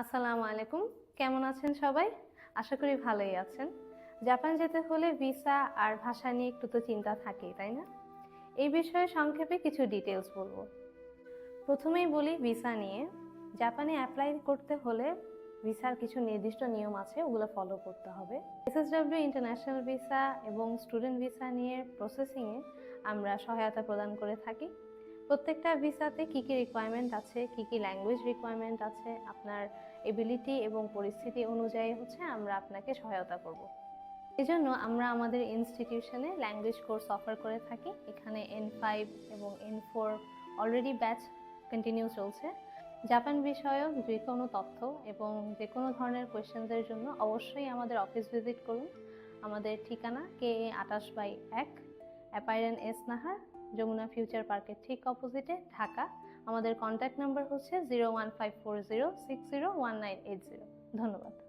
আসসালামু আলাইকুম। কেমন আছেন সবাই? আশা করি ভালোই আছেন। জাপান যেতে হলে ভিসা আর ভাষা নিয়ে একটু তো চিন্তা থাকেই, তাই না? এই বিষয়ে সংক্ষেপে কিছু ডিটেলস বলব। প্রথমেই বলি ভিসা নিয়ে। জাপানে অ্যাপ্লাই করতে হলে ভিসার কিছু নির্দিষ্ট নিয়ম আছে, ওগুলো ফলো করতে হবে। এসএসডব্লিউ ইন্টারন্যাশনাল ভিসা এবং স্টুডেন্ট ভিসা নিয়ে প্রসেসিংয়ে আমরা সহায়তা প্রদান করে থাকি। প্রত্যেকটা ভিসাতে কী কী রিকোয়ারমেন্ট আছে, কী কী ল্যাঙ্গুয়েজ রিকোয়ারমেন্ট আছে, আপনার এবিলিটি এবং পরিস্থিতি অনুযায়ী হচ্ছে আমরা আপনাকে সহায়তা করব। এজন্য আমরা আমাদের ইনস্টিটিউশনে ল্যাঙ্গুয়েজ কোর্স অফার করে থাকি। এখানে এন ফাইভ এবং N four already batch continue চলছে। জাপান বিষয়ক যে কোনো তথ্য এবং যে কোনো ধরনের কোয়েশ্চেন্সের জন্য অবশ্যই আমাদের অফিস ভিজিট করুন। আমাদের ঠিকানা কে এ আটাশ বাই এক, অ্যাপাইরেন এস নাহার যমুনা ফিউচার পার্কের ঠিক অপোজিটে ঢাকা। আমাদের কন্ট্যাক্ট নাম্বার হচ্ছে zero one five four zero six zero one nine eight zero ধন্যবাদ।